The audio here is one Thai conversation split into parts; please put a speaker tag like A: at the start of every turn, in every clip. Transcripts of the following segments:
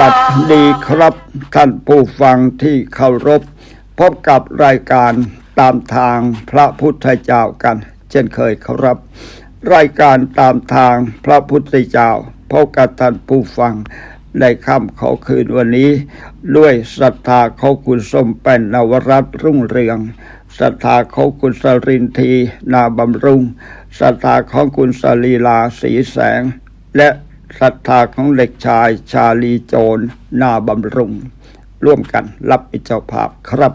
A: วัสดีครับท่านผู้ฟังที่เคารพ พบกับรายการตามทางพระพุทธเจ้ากัน เช่นเคยครับ รายการตามทางพระพุทธเจ้าพบกับท่านผู้ฟังในค่ำเขาคืนวันนี้ ด้วยศรัทธาเขาคุณสมเป็นนวรัตรุ่งเรืองศรัทธาเขาคุณสรินทีนาบำรุงศรัทธาของคุณสลีลาสีแสง และ ศรัทธาของเด็กชายชาลีโจรนาบำรุง ร่วมกันรับเป็นเจ้าภาพครับ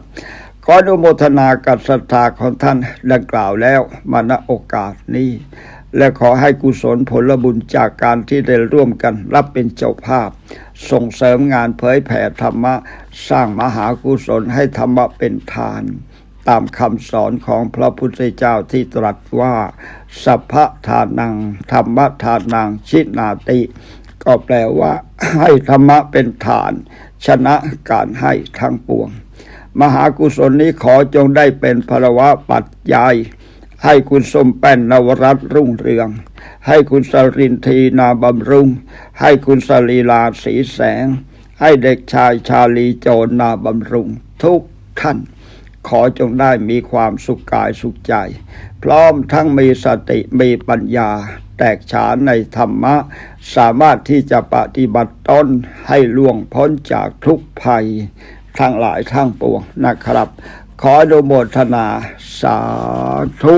A: ขออนุโมทนากับศรัทธาของท่านดังกล่าวแล้วมาณโอกาสนี้ และขอให้กุศลผลบุญจากการที่ได้ร่วมกันรับเป็นเจ้าภาพ ส่งเสริมงานเผยแผ่ธรรมะ สร้างมหากุศลให้ธรรมะเป็นทาน ตามคำสอนของพระพุทธเจ้าที่ตรัสว่า สัพพทานัง ธรรมทานัง ชินาติ ก็แปลว่า ให้ธรรมะเป็นฐาน ชนะการให้ทั้งปวง มหากุศลนี้ขอจงได้เป็นพลวะปัจจัยให้คุณสมแป้นนวรัตรุ่งเรือง ให้คุณสรินทีนาบำรุง ให้คุณสลีลาสีแสง ให้เด็กชายชาลีโจรนาบำรุง ทุกท่าน ขอจงได้มีความสุขกายสุขใจ พร้อมทั้งมีสติมีปัญญา แตกฉานในธรรมะ สามารถที่จะปฏิบัติตนให้ล่วงพ้นจากทุกภัย ทั้งหลายทั้งปวงนะครับ ขออนุโมทนาสาธุ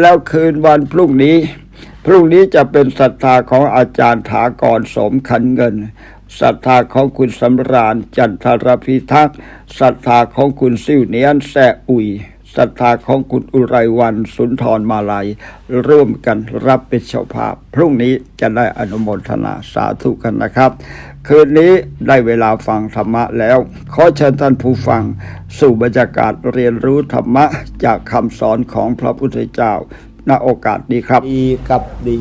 A: แล้วคืนวันพรุ่งนี้ พรุ่งนี้จะเป็นศรัทธาของอาจารย์ถากรสมขันเงิน ศรัทธาของคุณสำราญ จันทรพิทักษ์ศรัทธาของคุณซิ่วเนียนแซอุยศรัทธาของคุณอุไรวันสุนทรมาลัย ร่วมกันรับเป็นเจ้าภาพ พรุ่งนี้จะได้อนุโมทนาสาธุกันนะครับ คืนนี้ได้เวลาฟังธรรมะแล้ว ขอเชิญท่านผู้ฟัง สู่บรรยากาศเรียนรู้ธรรมะ จากคำสอนของพระพุทธเจ้าณโอกาสนี้ครับ
B: ดีกับดี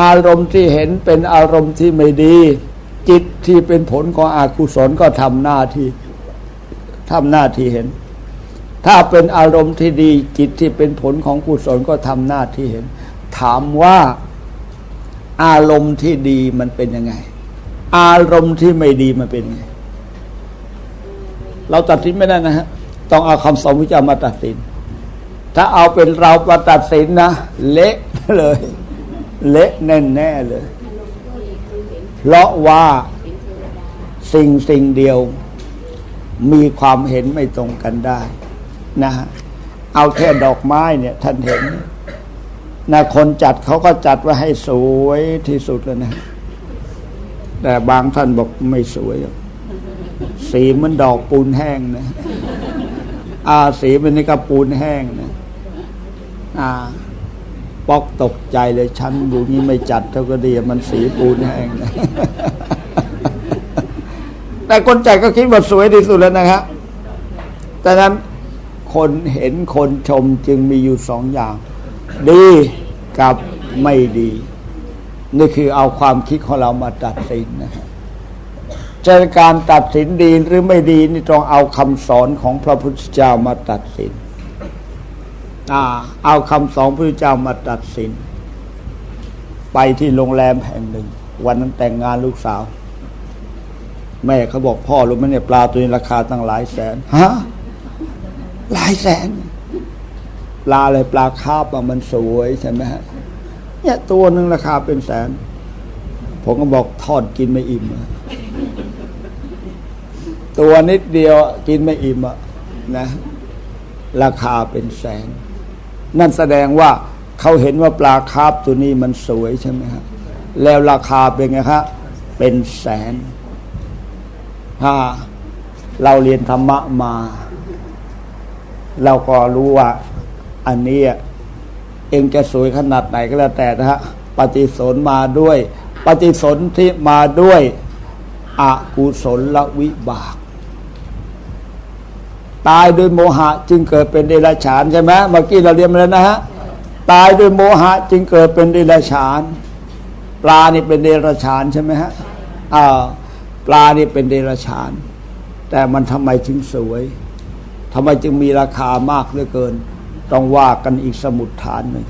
B: อารมณ์ที่เห็นเป็นอารมณ์ที่ไม่ดี จิตที่เป็นผลของอากุศลก็ทำหน้าที่ทำหน้าที่เห็น ถ้าเป็นอารมณ์ที่ดี จิตที่เป็นผลของกุศลก็ทำหน้าที่เห็น ถามว่าอารมณ์ที่ดีมันเป็นยังไง อารมณ์ที่ไม่ดีมันเป็นยังไง เราตัดสินไม่ได้นะฮะต้องเอาคำสอนพระเจ้ามาตัดสิน ถ้าเอาเป็นเรามาตัดสินนะ เละเลย เละแน่แน่เลย เพราะว่าสิ่งสิ่งเดียว มีความเห็นไม่ตรงกันได้นะฮะเอาแค่ดอกไม้เนี่ย ท่านเห็นนะคนจัดเขาก็จัดไว่าให้สวยที่สุดแล้วนะ แต่บางท่านบอกไม่สวย สีมันดอกปูนแห้งนะอาสีมันนี่ก็ปูนแห้งนะ อ่า ปอกตกใจเลยฉันอยู่นี่ไม่จัดเท่าก็ดีมันสีปูนแห้งแต่คนจัดก็คิดว่าสวยที่สุดแล้วนะครับแต่นั้นคนเห็นคนชมจึงมีอยู่สองอย่าง ดีกับไม่ดี นี่คือเอาความคิดของเรามาตัดสินนะครับจะการตัดสินดีหรือไม่ดีนี่ต้องเอาคำสอนของพระพุทธเจ้ามาตัดสิน เอาคำสอนพระเจ้ามาตัดสิน ไปที่โรงแรมแห่งหนึ่ง วันนั้นแต่งงานลูกสาว แม่เขาบอกพ่อรู้ไหมเนี่ยปลาตัวนี้ราคาตั้งหลายแสนฮะหลายแสน ปลาอะไรปลาคาบมันสวยใช่ไหมฮะเนี่ยตัวหนึ่งราคาเป็นแสน ผมก็บอกทอดกินไม่อิ่มตัวนิดเดียวกินไม่อิ่มอะนะ ราคาเป็นแสน นั่นแสดงว่าเขาเห็นว่าปลาคาร์ฟตัวนี้มันสวยใช่ไหมฮะแล้วราคาเป็นไงครับเป็นแสนถ้าเราเรียนธรรมะมา เราก็รู้ว่า อันนี้เองจะสวยขนาดไหนก็แล้วแต่นะฮะปฏิสนมาด้วย ปฏิสนที่มาด้วยอกุศลวิบาก ตายด้วยโมหะจึงเกิดเป็นเดรัจฉานใช่ไหมเมื่อกี้เราเรียนมาแล้วนะฮะตายด้วยโมหะจึงเกิดเป็นเดรัจฉาน ปลานี่เป็นเดรัจฉานใช่ไหมฮะอ่าปลานี่เป็นเดรัจฉาน แต่มันทำไมจึงสวยทำไมจึงมีราคามากเหลือเกิน ต้องว่ากันอีกสมุดฐานหนึ่ง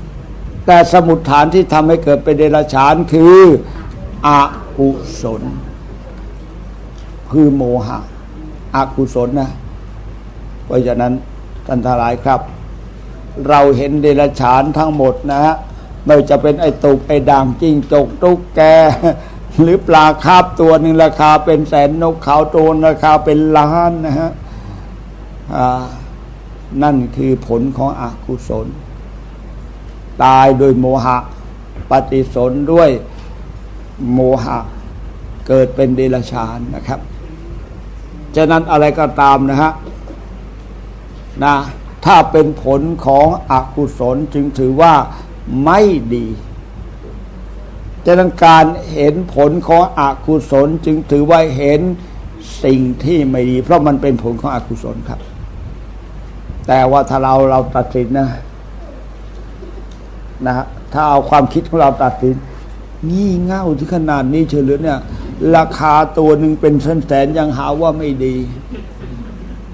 B: แต่สมุดฐานที่ทำให้เกิดเป็นเดรัจฉานคืออกุศลคือโมหะอกุศลนะ เพราะฉะนั้นท่านทั้งหลายครับ เราเห็นเดรัจฉานทั้งหมดนะฮะไม่จะเป็นไอ้ตุกไอ้ด่างจิ้งจกตุ๊กแก หรือปลาคาบตัวหนึ่งราคาเป็นแสนนกขาโตนราคาเป็นล้านนะฮะนั่นคือผลของอกุศล ตายโดยโมหะ ปฏิสนด้วยโมหะ เกิดเป็นเดรัจฉานนะครับ ฉะนั้นอะไรก็ตามนะฮะ นะถ้าเป็นผลของอกุศลจึงถือว่าไม่ดีฉะนั้นการเห็นผลของอกุศลจึงถือว่าเห็นสิ่งที่ไม่ดี เพราะมันเป็นผลของอกุศลครับ แต่ว่าถ้าเราเราตัดสินนะนะฮะถ้าเอาความคิดของเราตัดสิน งี่เง่าที่ขนาดนี้เฉลือเนี่ย ราคาตัวหนึ่งเป็นแสนๆยังหาว่าไม่ดี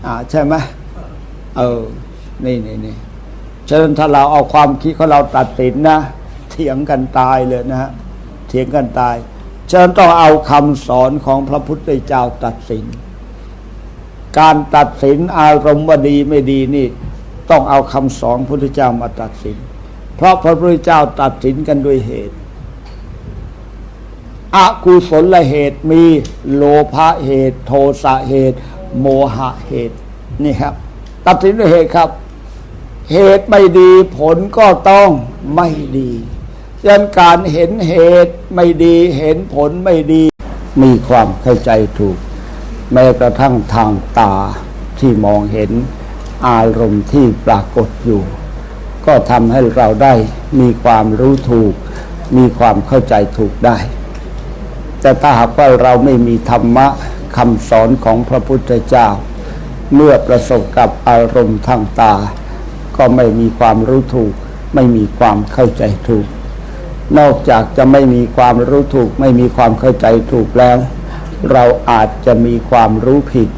B: อ่าใช่ไหม เออ นี่นี่นี่ฉะนั้นถ้าเราเอาความคิดของเราตัดสินนะเถียงกันตายเลยนะฮะเถียงกันตายฉะนั้นต้องเอาคำสอนของพระพุทธเจ้าตัดสิน การตัดสินอารมณ์ว่าดีไม่ดีนี่ ต้องเอาคำสอนพระพุทธเจ้ามาตัดสิน เพราะพระพุทธเจ้าตัดสินกันด้วยเหตุอกุศลเหตุมีโลภะเหตุ โทสะเหตุ โมหะเหตุนี่ครับ ตัดสินด้วยเหตุครับ เหตุไม่ดีผลก็ต้องไม่ดีฉะนั้นการเห็นเหตุไม่ดีเห็นผลไม่ดี มีความเข้าใจถูก แม้กระทั่งทางตาที่มองเห็นอารมณ์ที่ปรากฏอยู่ ก็ทำให้เราได้มีความรู้ถูก มีความเข้าใจถูกได้ แต่ถ้าหากว่าเราไม่มีธรรมะคำสอนของพระพุทธเจ้า เมื่อประสบกับอารมณ์ทางตา ก็ไม่มีความรู้ถูก ไม่มีความเข้าใจถูก นอกจากจะไม่มีความรู้ถูก ไม่มีความเข้าใจถูกแล้ว เราอาจจะมีความรู้ผิด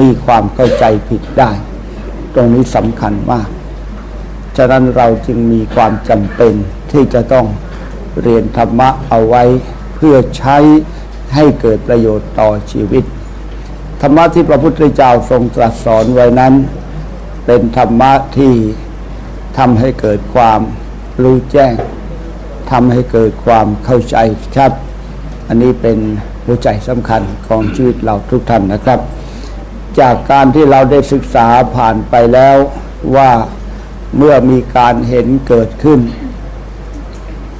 B: มีความเข้าใจผิดได้ ตรงนี้สำคัญมาก ฉะนั้นเราจึงมีความจำเป็นที่จะต้องเรียนธรรมะเอาไว้เพื่อใช้ให้เกิดประโยชน์ต่อชีวิต รรมะที่พระพุทธเจ้าทรงตรัสสอนไว้นั้น เป็นธรรมะที่ทำให้เกิดความรู้แจ้งทำให้เกิดความเข้าใจชัด อันนี้เป็นหัวใจสำคัญของชีวิตเราทุกท่านนะครับ จากการที่เราได้ศึกษาผ่านไปแล้วว่าเมื่อมีการเห็นเกิดขึ้น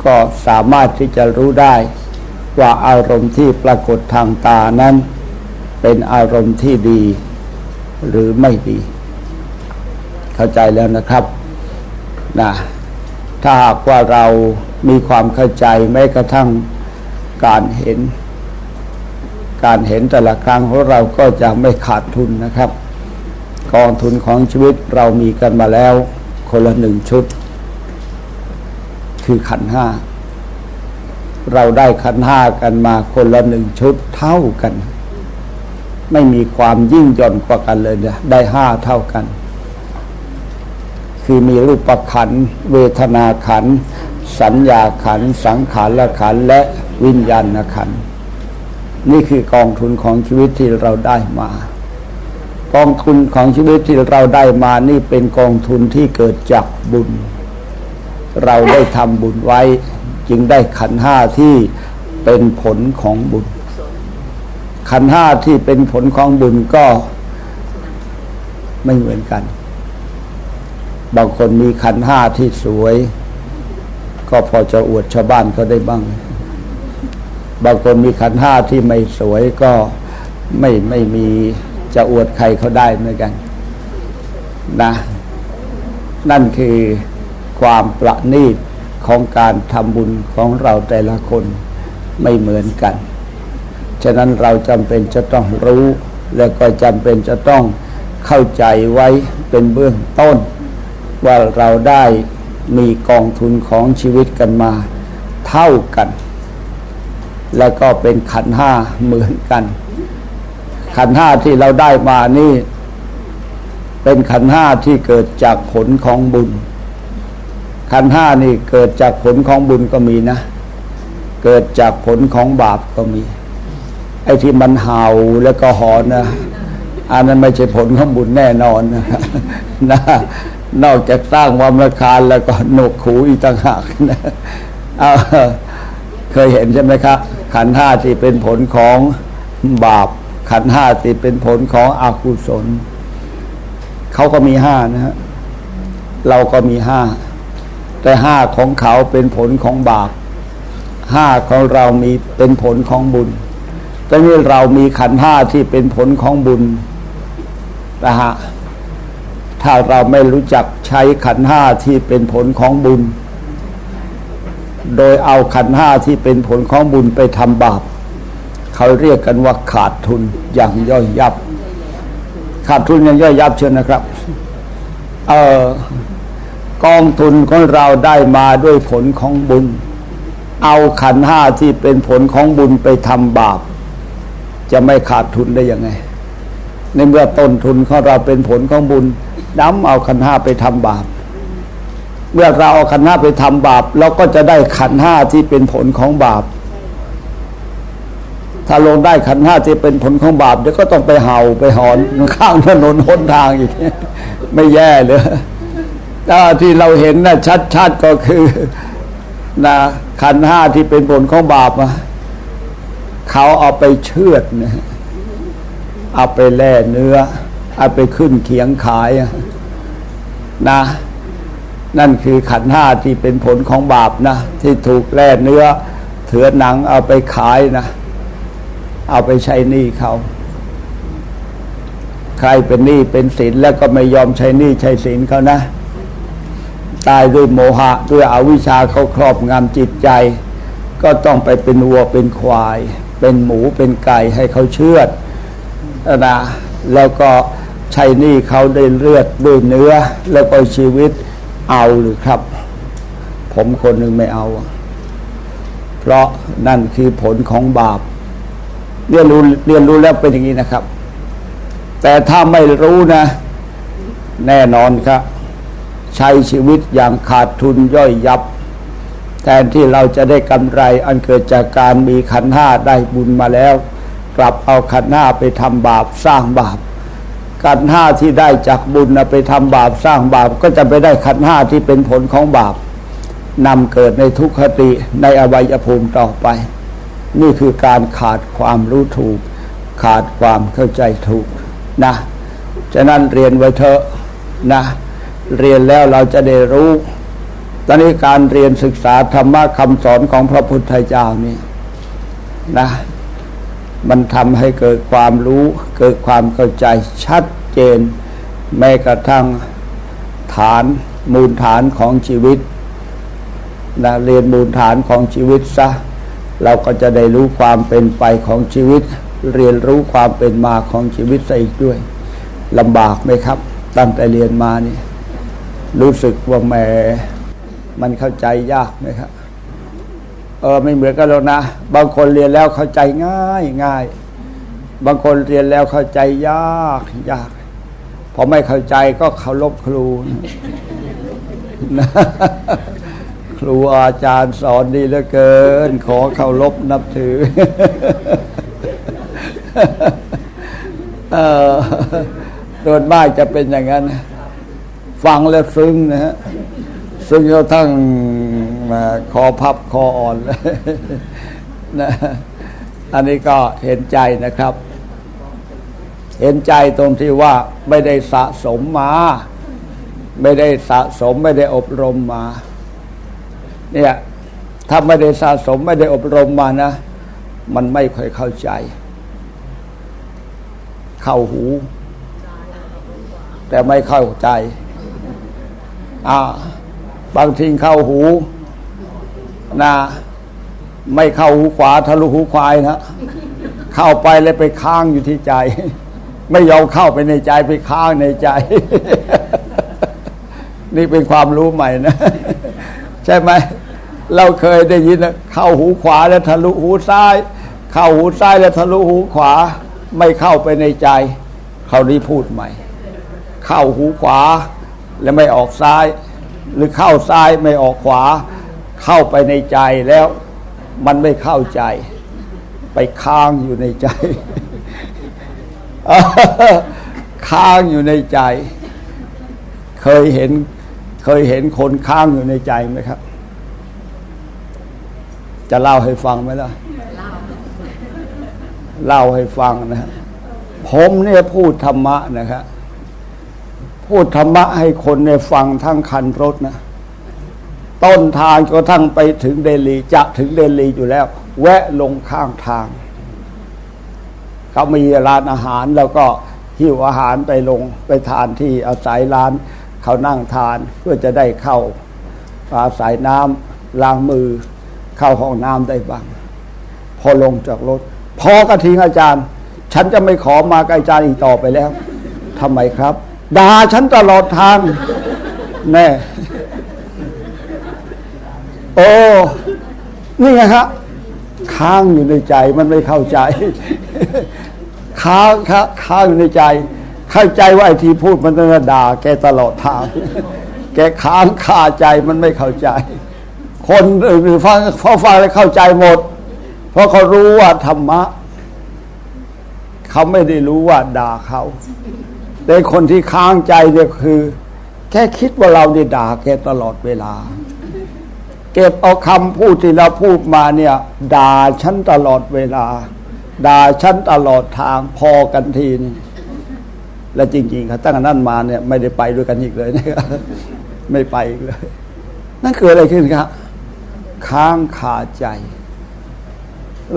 B: ก็สามารถที่จะรู้ได้ว่าอารมณ์ที่ปรากฏทางตานั้น เป็นอารมณ์ที่ดีหรือไม่ดี เข้าใจแล้วนะครับนะถ้าหากว่าเรามีความเข้าใจแม้กระทั่งการเห็น การเห็นแต่ละครั้งของเราก็จะไม่ขาดทุนนะครับ กองทุนของชีวิตเรามีกันมาแล้วคนละหนึ่งชุด คือขันห้า เราได้ขันห้ากันมาคนละหนึ่งชุดเท่ากัน ไม่มีความยิ่งย่อนกว่ากันเลยนี่ยได้ห้าเท่ากัน คือมีรูปขัน เวทนาขัน สัญญาขัน สังขารละขัน และวิญญาณขัน นี่คือกองทุนของชีวิตที่เราได้มา กองทุนของชีวิตที่เราได้มานี่เป็นกองทุนที่เกิดจากบุญ เราได้ทำบุญไว้ จึงได้ขันห้าที่เป็นผลของบุญ ขันห้าที่เป็นผลของบุญก็ไม่เหมือนกัน บางคนมีขันห้าที่สวย ก็พอจะอวดชาวบ้านเขาได้บ้าง บางคนมีขันห้าที่ไม่สวยก็ไม่ไม่มีจะอวดใครเขาได้เหมือนกัน นะ นั่นคือความประณีตของการทำบุญของเราแต่ละคนไม่เหมือนกัน ฉะนั้นเราจำเป็นจะต้องรู้ และก็จำเป็นจะต้องเข้าใจไว้เป็นเบื้องต้น ว่าเราได้มีกองทุนของชีวิตกันมาเท่ากัน แล้วก็เป็นขันห้าเหมือนกัน ขันห้าที่เราได้มานี่ เป็นขันห้าที่เกิดจากผลของบุญ ขันห้านี่เกิดจากผลของบุญก็มีนะ เกิดจากผลของบาปก็มี ไอ้ที่มันเห่าแล้วก็หอนนะอันนั้นไม่ใช่ผลของบุญแน่นอนนะนอกจากสร้างความรำคาญแล้วก็หนวกหูอีกต่างหากนะเอาเคยเห็นใช่ไหมครับ ขันห้าที่เป็นผลของบาป ขันห้าที่เป็นผลของอกุศลเขาก็มีห้านะฮะเราก็มีห้าแต่ห้าของเขาเป็นผลของบาปห้าของเรามีเป็นผลของบุญ แต่นี่เรามีขันห้าที่เป็นผลของบุญนะฮะถ้าเราไม่รู้จักใช้ขันห้าที่เป็นผลของบุญ โดยเอาขันห้าที่เป็นผลของบุญไปทำบาป เขาเรียกกันว่าขาดทุนอย่างย่อยยับ ขาดทุนอย่างย่อยยับเชียวนะครับ เออกองทุนของเราได้มาด้วยผลของบุญ เอาขันห้าที่เป็นผลของบุญไปทำบาป จะไม่ขาดทุนได้ยังไง ในเมื่อต้นทุนของเราเป็นผลของบุญน้ำเอาขันห้าไปทำบาป เมื่อเราเอาขันห้าไปทำบาปเราก็จะได้ขันห้าที่เป็นผลของบาป ถ้าลงได้ขันห้าที่เป็นผลของบาปเดี๋ยวก็ต้องไปเห่าไปหอนข้างถนนหนทางอีกไม่แย่เลยถ้าที่เราเห็นนะชัดๆก็คือนะขันห้าที่เป็นผลของบาปอะ เขาเอาไปเชือดนะเอาไปแล่เนื้อ เอาไปขึ้นเขียงขายนะ นั่นคือขันธ์ห้าที่เป็นผลของบาปนะ ที่ถูกแล่เนื้อ เถือหนังเอาไปขายนะ เอาไปใช้หนี้เขา ใครเป็นหนี้เป็นสินแล้วก็ไม่ยอมใช้หนี้ใช้สินเขานะตายด้วยโมหะด้วยอวิชชาเขาครอบงำจิตใจ ก็ต้องไปเป็นวัวเป็นควาย เป็นหมูเป็นไก่ให้เขาเชือดนะแล้วก็ใช้นี้เขาได้เลือดด้วยเนื้อ แล้วก็ชีวิตเอาหรือครับ ผมคนหนึ่งไม่เอา เพราะนั่นคือผลของบาปเรียนรู้เรียนรู้แล้วเป็นอย่างนี้นะครับ แต่ถ้าไม่รู้นะ แน่นอนครับ ใช้ชีวิตอย่างขาดทุนย่อยยับ แทนที่เราจะได้กำไรอันเกิดจากการมีขันธ์ห้าได้บุญมาแล้ว กลับเอาขันธ์ห้าไปทำบาปสร้างบาปขันธ์ห้าที่ได้จากบุญนะไปทำบาปสร้างบาปก็จะไปได้ขันธ์ห้าที่เป็นผลของบาปนำเกิดในทุกขติในอวัยภูมิต่อไป นี่คือการขาดความรู้ถูก ขาดความเข้าใจถูกนะฉะนั้นเรียนไว้เถอะนะ เรียนแล้วเราจะได้รู้ ตอนนี้การเรียนศึกษาธรรมะคำสอนของพระพุทธเจ้านี่นะ มันทำให้เกิดความรู้ เกิดความเข้าใจชัดเจน แม้กระทั่งฐานมูลฐานของชีวิตนะเรียนมูลฐานของชีวิตซะเราก็จะได้รู้ความเป็นไปของชีวิต เรียนรู้ความเป็นมาของชีวิตซะอีกด้วยลำบากไหมครับ ตั้งแต่เรียนมานี่รู้สึกว่าแหม มันเข้าใจยากไหมครับเออไม่เหมือนกันหรอกนะ บางคนเรียนแล้วเข้าใจง่ายง่าย บางคนเรียนแล้วเข้าใจยากยากพอไม่เข้าใจก็เคารพครูนะครูอาจารย์สอนดีเหลือเกิน ขอเคารพนับถือเออโดยมาจะเป็นอย่างนั้น ฟังแล้วซึ้งนะฮะ ซึ่งกระทั่งมาคอพับคออ่อนนะอันนี้ก็เห็นใจนะครับ เห็นใจตรงที่ว่าไม่ได้สะสมมา ไม่ได้สะสมไม่ได้อบรมมา เนี่ยถ้าไม่ได้สะสมไม่ได้อบรมมานะ มันไม่ค่อยเข้าใจ เข้าหู แต่ไม่เข้าใจ อ่า บางทีเข้าหูนะไม่เข้าหูขวาทะลุหูควายนะเข้าไปแล้วไปค้างอยู่ที่ใจ ไม่ยอมเข้าไปในใจไปค้างในใจ นี่เป็นความรู้ใหม่นะ ใช่ไหมเราเคยได้ยินนะเข้าหูขวาแล้วทะลุหูซ้าย เข้าหูซ้ายแล้วทะลุหูขวา ไม่เข้าไปในใจเขานี้พูดใหม่ เข้าหูขวาแล้วไม่ออกซ้าย หรือเข้าซ้ายไม่ออกขวา เข้าไปในใจแล้วมันไม่เข้าใจ ไปค้างอยู่ในใจ ค้างอยู่ในใจ เคยเห็น เคยเห็นคนค้างอยู่ในใจไหมครับ จะเล่าให้ฟังไหมล่ะ เล่าให้ฟังนะผมเนี่ยพูดธรรมะนะครับ พูดธรรมะให้คนเนี่ยฟังทั้งคันรถนะ ต้นทางจนกระทั่งไปถึงเดลีจะถึงเดลีอยู่แล้ว แวะลงข้างทาง เขามีร้านอาหารแล้วก็หิวอาหารไปลงไปทานที่อาศัยร้าน เขานั่งทานเพื่อจะได้เข้าอาศัยน้ำล้างมือเข้าห้องน้ำได้บ้าง พอลงจากรถ พอกระทิ้งอาจารย์ ฉันจะไม่ขอมากับอาจารย์อีกต่อไปแล้วทำไมครับ ด่าฉันตลอดทางแน่โอ้นี่ไงฮะค้างอยู่ในใจมันไม่เข้าใจ ค้างค้างค้างอยู่ในใจ เข้าใจว่าไอ้ที่พูดมันจะด่าแกตลอดทาง แกค้างคาใจมันไม่เข้าใจ คนอื่นฟังพอฟังแล้วเข้าใจหมด เพราะเขารู้ว่าธรรมะ เขาไม่ได้รู้ว่าด่าเขา แต่คนที่ค้างใจเนี่ยคือ แค่คิดว่าเราเนี่ยด่าแกตลอดเวลา เก็บเอาคำพูดที่เราพูดมาเนี่ยด่าฉันตลอดเวลา ด่าฉันตลอดทางพอกันทีนี่และจริงๆครับตั้งแต่นั้นมาเนี่ยไม่ได้ไปด้วยกันอีกเลยนะครับไม่ไปอีกเลย นั่นคืออะไรขึ้นครับค้างคาใจ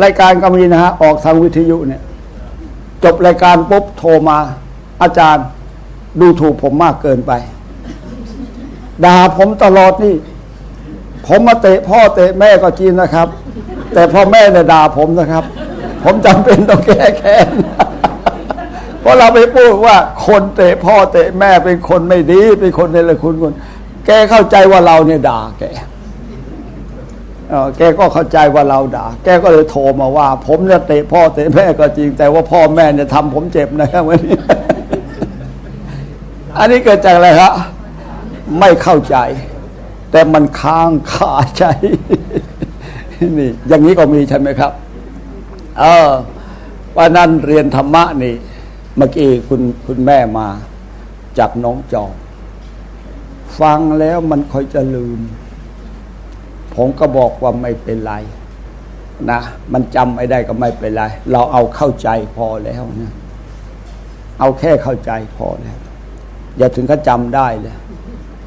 B: รายการก็มีนะฮะออกทางวิทยุเนี่ย จบรายการปุ๊บโทรมา อาจารย์ดูถูกผมมากเกินไปด่าผมตลอดนี่ ผมมาเตะพ่อเตะแม่ก็จริงนะครับ แต่พ่อแม่เนี่ยด่าผมนะครับ ผมจำเป็นต้องแก้แค้นเพราะเราไปพูดว่า คนเตะพ่อเตะแม่เป็นคนไม่ดี เป็นคนในละคุณคนแกเข้าใจว่าเราเนี่ยด่าแกแกก็เข้าใจว่าเราด่า แกก็เลยโทรมาว่า ผมเนี่ยเตะพ่อเตะแม่ก็จริง แต่ว่าพ่อแม่เนี่ยทำผมเจ็บนะครับวันนี้ อันนี้เกิดจากอะไรครับไม่เข้าใจ แต่มันค้างคาใจนี่ อย่างนี้ก็มีใช่ไหมครับ เออวันนั้นเรียนธรรมะนี่ เมื่อกี้คุณคุณแม่มา จากน้องจอกฟังแล้วมันค่อยจะลืม ผมก็บอกว่าไม่เป็นไร นะ มันจำไม่ได้ก็ไม่เป็นไร เราเอาเข้าใจพอแล้วนะเอาแค่เข้าใจพอแล้ว อย่าถึงก็จำได้เลย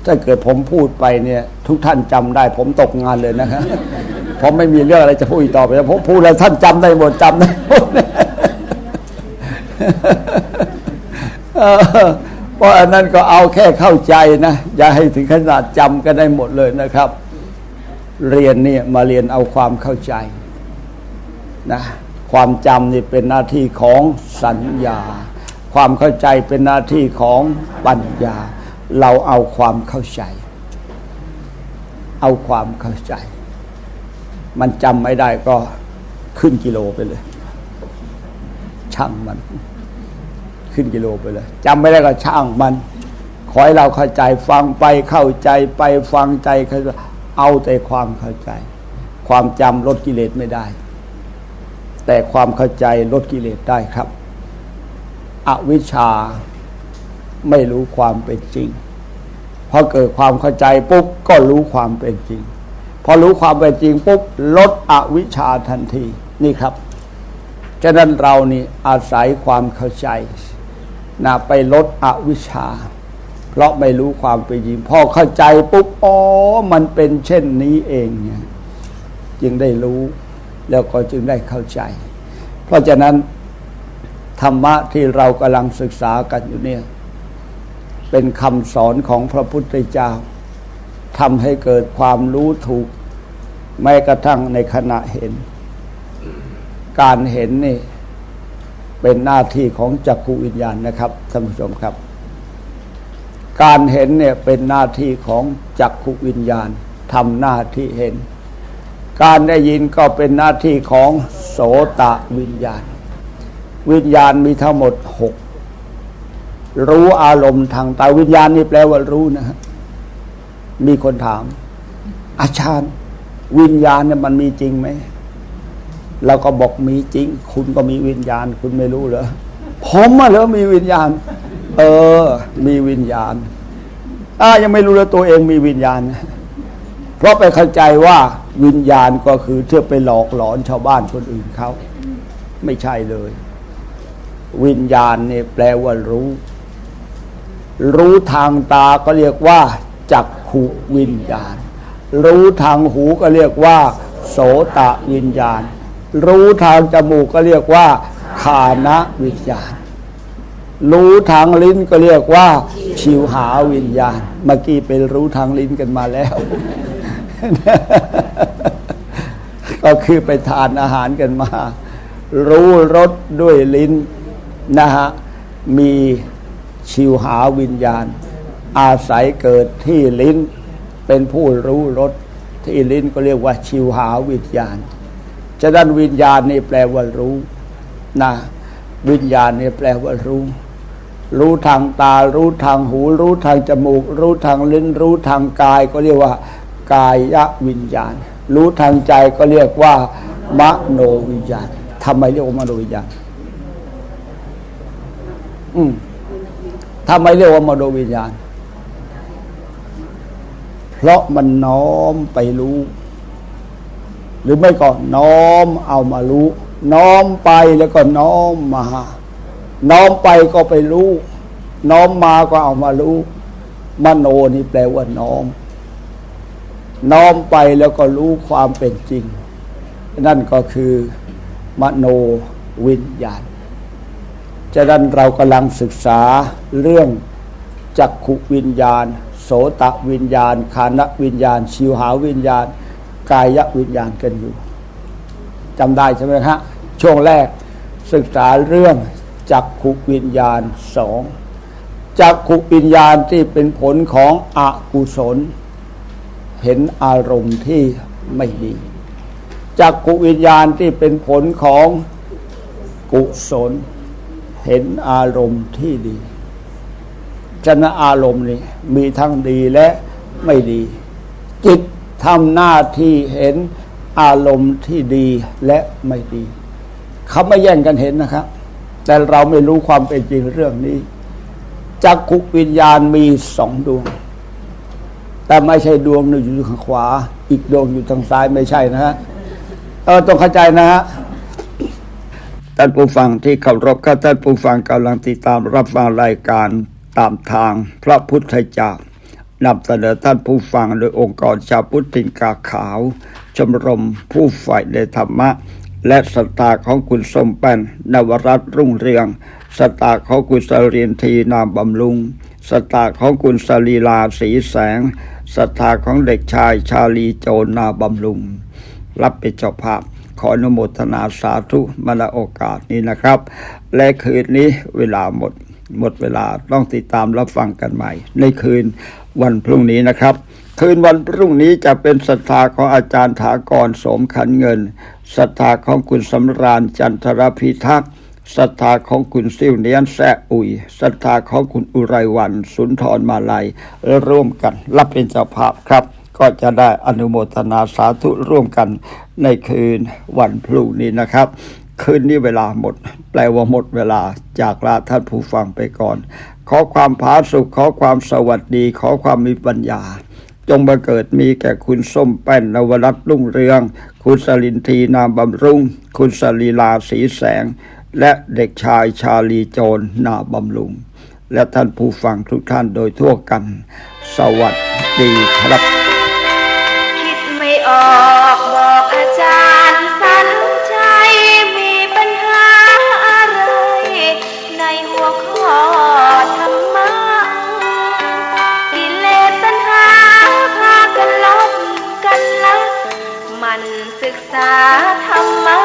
B: ถ้าเกิดผมพูดไปเนี่ย ทุกท่านจำได้ ผมตกงานเลยนะครับผมไม่มีเรื่องอะไรจะพูดอีกต่อไปแล้วผมพูดแล้วท่านจำได้หมดจำได้หมดเออเพราะอันนั้นก็เอาแค่เข้าใจนะ อย่าให้ถึงขนาดจำกันได้หมดเลยนะครับ เรียนเนี่ยมาเรียนเอาความเข้าใจนะความจำนี่เป็นหน้าที่ของสัญญา ความเข้าใจเป็นหน้าที่ของปัญญา เราเอาความเข้าใจ เอาความเข้าใจ มันจำไม่ได้ก็ขึ้นกิโลไปเลย ช่างมัน ขึ้นกิโลไปเลยจำไม่ได้ก็ช่างมันขอให้เราเข้าใจฟังไปเข้าใจไปฟังใจเข้าใจเอาแต่ความเข้าใจ ความจำลดกิเลสไม่ได้ แต่ความเข้าใจลดกิเลสได้ครับ อวิชชา ไม่รู้ความเป็นจริงพอเกิดความเข้าใจปุ๊บก็รู้ความเป็นจริง พอรู้ความเป็นจริงปุ๊บลดอวิชชาทันทีนี่ครับฉะนั้นเรานี่อาศัยความเข้าใจนะไปลดอวิชชา เพราะไม่รู้ความเป็นจริงพอเข้าใจปุ๊บอ๋อมันเป็นเช่นนี้เองเนี่ยจึงได้รู้แล้วก็จึงได้เข้าใจ เพราะฉะนั้น ธรรมะที่เรากำลังศึกษากันอยู่เนี่ย เป็นคำสอนของพระพุทธเจ้าทำให้เกิดความรู้ถูก แม้กระทั่งในขณะเห็น การเห็นนี่ เป็นหน้าที่ของจักขุวิญญาณนะครับท่านผู้ชมครับ การเห็นเนี่ยเป็นหน้าที่ของจักขุวิญญาณทำหน้าที่เห็น การได้ยินก็เป็นหน้าที่ของโสตวิญญาณ วิญญาณมีทั้งหมดหกรู้อารมณ์ทางตาวิญญาณนี่แปลว่ารู้นะฮะมีคนถาม อาจารย์วิญญาณเนี่ยมันมีจริงไหมเราก็บอกมีจริง คุณก็มีวิญญาณ คุณไม่รู้เหรอผมอะเหรอมีวิญญาณ เออ มีวิญญาณอ่ายังไม่รู้เลยตัวเองมีวิญญาณ เพราะไปเข้าใจว่าวิญญาณก็คือเที่ยวไปหลอกหลอนชาวบ้านคนอื่นเขาไม่ใช่เลย วิญญาณเนี่ยแปลว่ารู้ รู้ทางตาก็เรียกว่าจักขุวิญญาณ รู้ทางหูก็เรียกว่า โสตะวิญญาณ รู้ทางจมูกก็เรียกว่าคานะวิญญาณ รู้ทางลิ้นก็เรียกว่า ชิวหาวิญญาณ เมื่อกี้เป็นรู้ทางลิ้นกันมาแล้ว ก็คือไปทานอาหารกันมา รู้รสด้วยลิ้น นะฮะมีชิวหาวิญญาณ อาศัยเกิดที่ลิ้นเป็นผู้รู้รสที่ลิ้นก็เรียกว่าชิวหาวิญญาณฉะนั้นวิญญาณนี่แปลว่ารู้นะวิญญาณนี่แปลว่ารู้ รู้ทางตา รู้ทางหู รู้ทางจมูก รู้ทางลิ้น รู้ทางกายก็เรียกว่ากายวิญญาณ รู้ทางใจก็เรียกว่ามโนวิญญาณทำไมเรียกว่ามโนวิญญาณ อืมทำไมเรียกว่ามโนวิญญาณ เพราะมันน้อมไปรู้ หรือไม่ก็น้อมเอามารู้ น้อมไปแล้วก็น้อมมา น้อมไปก็ไปรู้ น้อมมาก็เอามารู้ มโนนี่แปลว่าน้อม น้อมไปแล้วก็รู้ความเป็นจริง นั่นก็คือ มโนวิญญาณ ฉะนั้นเรากำลังศึกษาเรื่องจักขุวิญญาณ โสตะวิญญาณคานวิญญาณ ชิวหาวิญญาณ กายวิญญาณกันอยู่จำได้ใช่ไหมฮะช่วงแรกศึกษาเรื่องจักขุวิญญาณสองจักขุวิญญาณที่เป็นผลของอกุศล เห็นอารมณ์ที่ไม่ดีจักขุวิญญาณที่เป็นผลของกุศล เห็นอารมณ์ที่ดีฉะนั้นอารมณ์นี่มีทั้งดีและไม่ดี จิตทำหน้าที่เห็นอารมณ์ที่ดีและไม่ดีเขาไม่แย่งกันเห็นนะครับ แต่เราไม่รู้ความเป็นจริงเรื่องนี้จักขุวิญญาณมีสองดวง แต่ไม่ใช่ดวงหนึ่งอยู่ทางขวา อีกดวงอยู่ทางซ้ายไม่ใช่นะฮะเออต้องเข้าใจนะฮะ
A: ท่านผู้ฟังที่เคารพครับท่านผู้ฟังกำลังติดตามรับฟังรายการตามทางพระพุทธเจ้านำเสนอท่านผู้ฟังโดยองค์กรชาวพุทธินกาขาว ชมรมผู้ฝ่ายในธรรมะ และสตาของคุณสมแป้นนวรัตรุ่งเรือง สตาของคุณสเรียนทีนามบำรุง สตาของคุณสลีลาสีแสง สตาของเด็กชายชาลีโจนาบำรุง รับเป็นเจ้าภาพ ขออนุโมทนาสาธุมาณโอกาสนี้นะครับ และคืนนี้เวลาหมดหมดเวลาต้องติดตามรับฟังกันใหม่ ในคืนวันพรุ่งนี้นะครับ คืนวันพรุ่งนี้จะเป็นศรัทธาของอาจารย์ถากรสมขันเงินศรัทธาของคุณสำราญจันทรพิทักษ์ศรัทธาของคุณซิ่วเนียนแซอุยศรัทธาของคุณอุไรวัน สุนทรมาลัยร่วมกันรับเป็นเจ้าภาพครับ ก็จะได้อนุโมทนาสาธุร่วมกันในคืนวันพรุ่งนี้นะครับ คืนนี้เวลาหมด แปลว่าหมดเวลาจากลาท่านผู้ฟังไปก่อน ขอความผาสุขขอความสวัสดี ขอความมีปัญญา จงบังเกิดมีแก่คุณส้มแป้นนวรัตน์รุ่งเรือง คุณสลินทีนามบำรุง คุณสลีลาสีแสง และเด็กชายชาลีโจรนาบำรุงและท่านผู้ฟังทุกท่านโดยทั่วกัน สวัสดีครับ
C: อกบอกอาจารย์สัญชัยมีปัญหาอะไร ในหัวข้อธรรมะกิเลสตัณหาพากันลบกันละมันศึกษาธรรมะ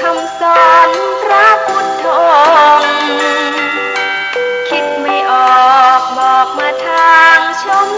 C: คำสอนพระพุทธองค์คิดไม่ออกบอกมาทางชม